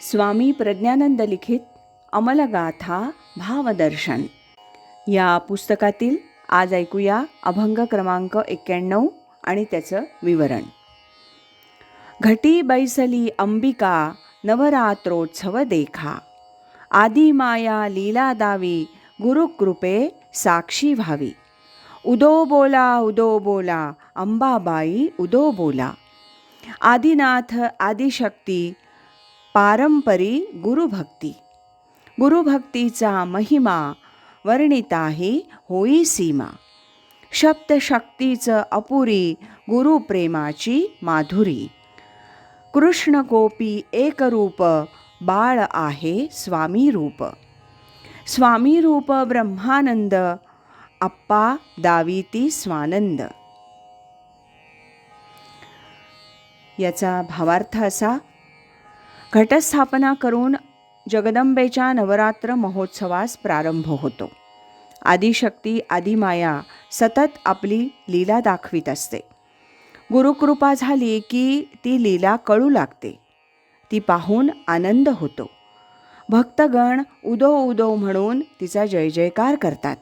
स्वामी प्रज्ञानंद लिखित अमलगाथा भावदर्शन. या पुस्तकातील आज ऐकूया अभंग क्रमांक एक्क्याण्णव आणि त्याचं विवरण. घटी बैसली अंबिका नवरात्रोत्सव देखा. आदी माया लीला दावी गुरुकृपे साक्षी व्हावी. उदो बोला उदो बोला अंबाबाई उदो बोला. आदिनाथ आदिशक्ती पारंपरी गुरुभक्ती. गुरुभक्तीचा महिमा वर्णित आहे होई सीमा. शब्दशक्तीचं अपुरी गुरुप्रेमाची माधुरी. कृष्ण गोपी एकरूप बाळ आहे स्वामी रूप स्वामी रूप ब्रह्मानंद अप्पा दाविती स्वानंद. याचा भावार्थ असा घटस्थापना करून जगदंबेच्या नवरात्र महोत्सवास प्रारंभ होतो. आदिशक्ती आदिमाया सतत आपली लीला दाखवीत असते. गुरुकृपा झाली की ती लीला कळू लागते. ती पाहून आनंद होतो. भक्तगण उदो उदो म्हणून तिचा जय जयकार करतात.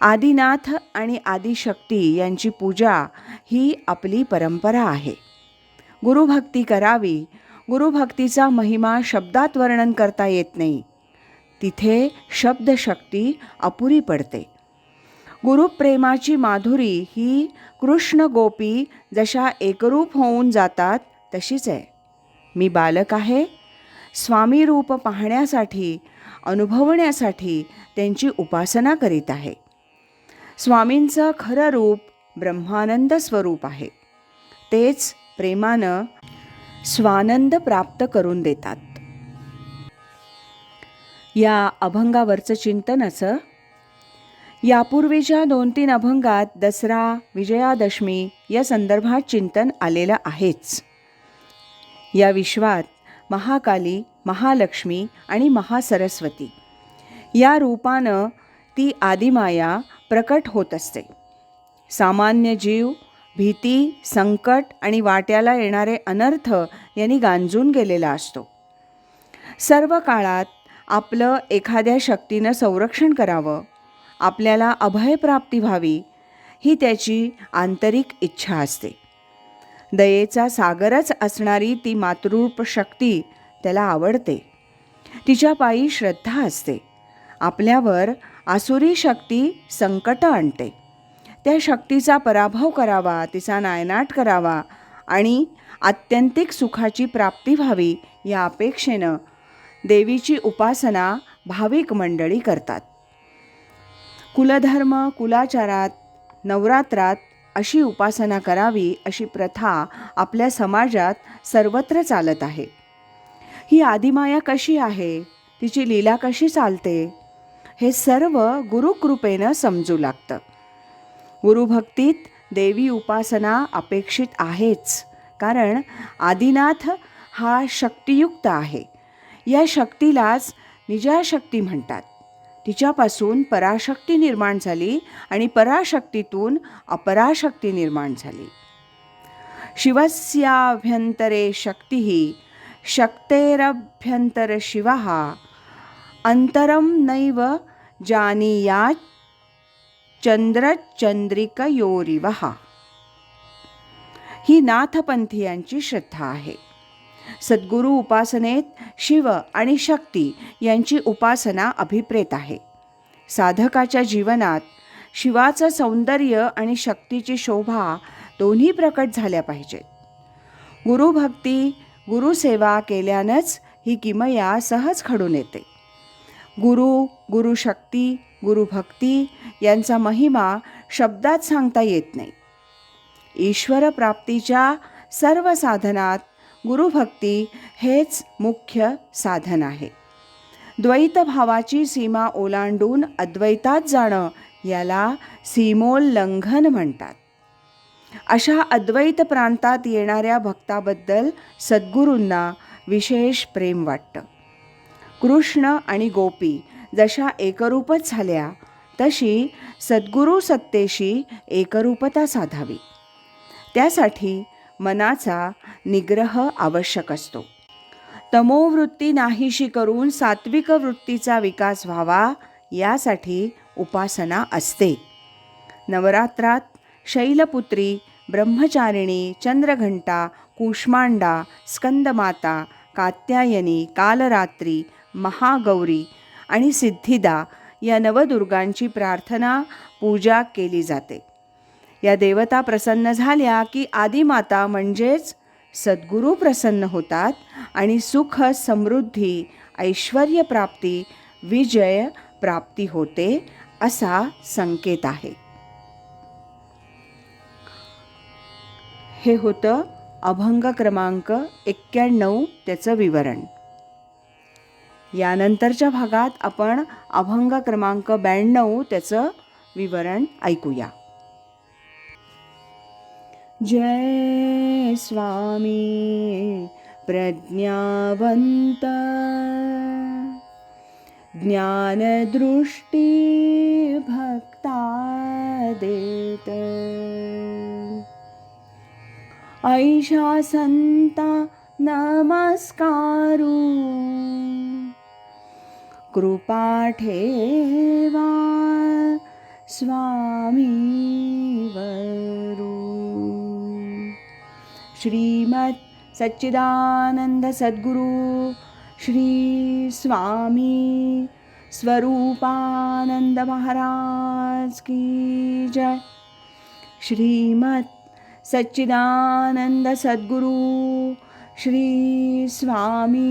आदिनाथ आणि आदिशक्ती यांची पूजा ही आपली परंपरा आहे. गुरुभक्ती करावी गुरुभक्तीचा महिमा शब्दात वर्णन करता येत नाही. तिथे शब्दशक्ती अपुरी पडते. गुरुप्रेमाची माधुरी ही कृष्ण गोपी जशा एकरूप होऊन जातात तशीच आहे. मी बालक आहे. स्वामी रूप पाहण्यासाठी अनुभवण्यासाठी त्यांची उपासना करीत आहे. स्वामींचं खरं रूप ब्रह्मानंद स्वरूप आहे. तेच प्रेमानं स्वानंद प्राप्त करून देतात. या अभंगावरचं चिंतनाचं यापूर्वीच्या दोन तीन अभंगात दसरा विजयादशमी या संदर्भात चिंतन आलेलं आहेच. या विश्वात महाकाली महालक्ष्मी आणि महासरस्वती या रूपानं ती आदिमाया प्रकट होत असते. सामान्य जीव भीती संकट आणि वाट्याला येणारे अनर्थ यांनी गांजून गेलेला असतो. सर्व काळात आपलं एखाद्या शक्तीनं संरक्षण करावं आपल्याला अभयप्राप्ती व्हावी ही त्याची आंतरिक इच्छा असते. दयेचा सागरच असणारी ती मातृप शक्ती त्याला आवडते. तिच्या पायी श्रद्धा असते. आपल्यावर आसुरी शक्ती संकट आणते. त्या शक्तीचा पराभव करावा तिचा नायनाट करावा आणि आत्यंतिक सुखाची प्राप्ती व्हावी या अपेक्षेनं देवीची उपासना भाविक मंडळी करतात. कुलधर्म कुलाचारात नवरात्रात अशी उपासना करावी अशी प्रथा आपल्या समाजात सर्वत्र चालत आहे. ही आदिमाया कशी आहे? तिची लीला कशी चालते? हे सर्व गुरुकृपेनं समजू लागतं. गुरुभक्तीत देवी उपासना अपेक्षित आहेच. कारण आदिनाथ हा शक्तियुक्त आहे. या शक्तीलाच निजाशक्ती म्हणतात. तिच्यापासून पराशक्ती निर्माण झाली आणि पराशक्तीतून अपराशक्ती निर्माण झाली. शिवस्याभ्यंतरे शक्ती शक्तेरभ्यंतर शिव अंतरम नैव जानीयाच चंद्रचंद्रिकयोरिवहा ही नाथपंथीयांची श्रद्धा आहे. सद्गुरू उपासनेत शिव आणि शक्ती यांची उपासना अभिप्रेत आहे. साधकाच्या जीवनात शिवाचं सौंदर्य आणि शक्तीची शोभा दोन्ही प्रकट झाल्या पाहिजेत. गुरुभक्ती गुरुसेवा केल्यानंच ही किमया सहज घडून येते. गुरु गुरुशक्ती गुरुभक्ती यांचा महिमा शब्दात सांगता येत नाही. ईश्वर प्राप्तीच्या सर्व साधनात गुरुभक्ती हेच मुख्य साधन आहे. द्वैत भावाची सीमा ओलांडून अद्वैतात जाणं याला सीमोल्लंघन म्हणतात. अशा अद्वैत प्रांतात येणाऱ्या भक्ताबद्दल सद्गुरूंना विशेष प्रेम वाटतं. कृष्ण आणि गोपी जशा एकरूपच झाल्या तशी सद्गुरू सत्तेशी एकरूपता साधावी. त्यासाठी मनाचा निग्रह आवश्यक असतो. तमोवृत्ती नाहीशी करून सात्विक वृत्तीचा विकास व्हावा यासाठी उपासना असते. नवरात्रात शैलपुत्री ब्रह्मचारिणी चंद्रघंटा कुष्मांडा स्कंदमाता कात्यायनी कालरात्री महागौरी आणि सिद्धिदा या नवदुर्गांची प्रार्थना पूजा केली जाते. या देवता प्रसन्न झाल्या की आदिमाता म्हणजेच सद्गुरू प्रसन्न होतात आणि सुख समृद्धी ऐश्वर प्राप्ती विजय प्राप्ती होते असा संकेत आहे. हे होतं अभंग क्रमांक एक्क्याण्णव त्याचं विवरण. यानंतरच्या भागात आपण अभंग क्रमांक ब्याण्णव त्याचं विवरण ऐकूया. जय स्वामी प्रज्ञावंत. ज्ञानदृष्टी भक्ता देत. ऐशा संता नमस्कारू. कृपाठे कृपाठेवा स्वामी वरु श्रीमत्सच्चिदानन्दसद्गुरुश्रीस्वामी स्वरूपानन्दमहाराज कीज श्रीमत्सच्चिदानन्दसद्गुरुश्रीस्वामी